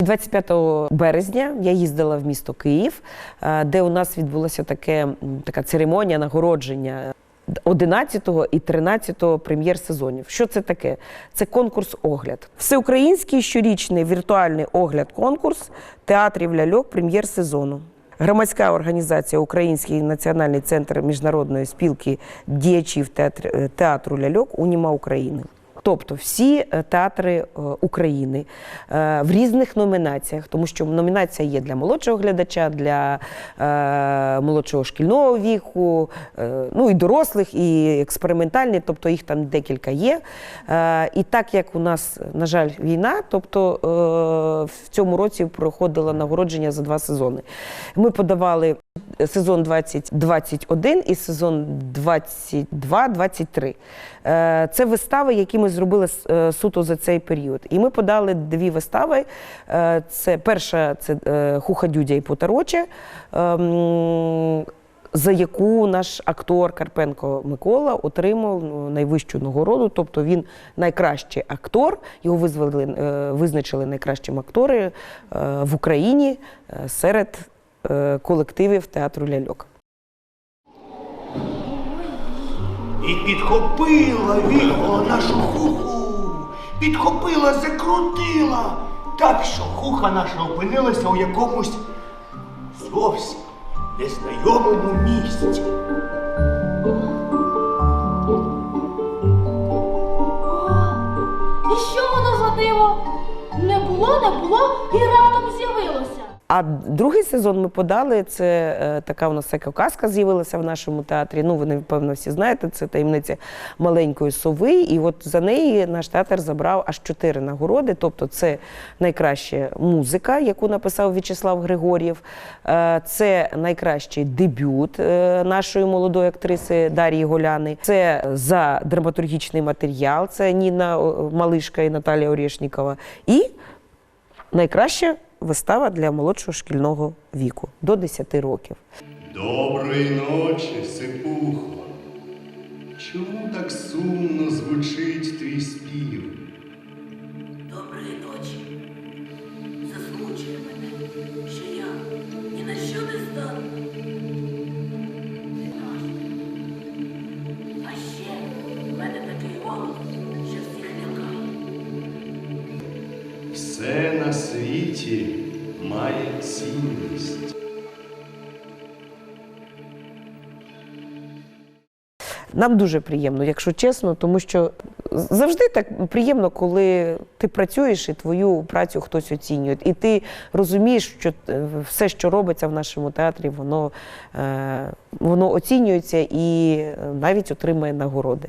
25 березня я їздила в місто Київ, е, де у нас відбулася таке, така церемонія нагородження 11 і 13 прем'єр-сезонів. Що це таке? Це конкурс-огляд. Всеукраїнський щорічний віртуальний огляд-конкурс театрів ляльок прем'єр-сезону. Громадська організація Український національний центр міжнародної спілки діячів е, театру ляльок Уніма України. Тобто всі е, театри е, України е, в різних номінаціях, тому що номінація є для молодшого глядача, для молодшого шкільного віку, ну і дорослих, і експериментальні, тобто їх там декілька є. І так як у нас, на жаль, війна, тобто в цьому році проходило нагородження за два сезони. Ми подавали сезон 2021 і сезон 22-23. Е, Це вистави, які ми зробили е, суто за цей період. І ми подали дві вистави. Е, Це перша це Хуха Дюдя і Потароче. ем, За яку наш актор Карпенко Микола отримав ну, найвищу нагороду, тобто він найкращий актор. Його визвали, визначили найкращим актори в Україні серед колективів театру ляльок. І підхопила віхола нашу хуху, підхопила, закрутила, так що хуха наша опинилася у якомусь зовсім незнайомому місці. І що воно за диво? Не було, не було і раптом. А другий сезон ми подали. Це е, така у нас казка з'явилася в нашому театрі. Ну, ви напевно всі знаєте, це таємниця маленької сови. І от за неї наш театр забрав аж чотири нагороди. Тобто, це найкраща музика, яку написав В'ячеслав Григор'єв. Е, це найкращий дебют е, нашої молодої актриси Дар'ї Голяни. Це за драматургічний матеріал. Це Ніна Малишка і Наталія Орєшнікова. І найкраща вистава для молодшого шкільного віку до 10 років. Доброї ночі, сипухо. Чому так сумно звучить твій спів? Доброї ночі. Засмучує мене, що я ні на що не здатна. А ще в мене такий голос, що всіх лякає. Все на світі має цінність. Нам дуже приємно, якщо чесно, тому що завжди так приємно, коли ти працюєш і твою працю хтось оцінює. І ти розумієш, що е, все, що робиться в нашому театрі, воно, е, воно оцінюється і е, навіть отримує нагороди.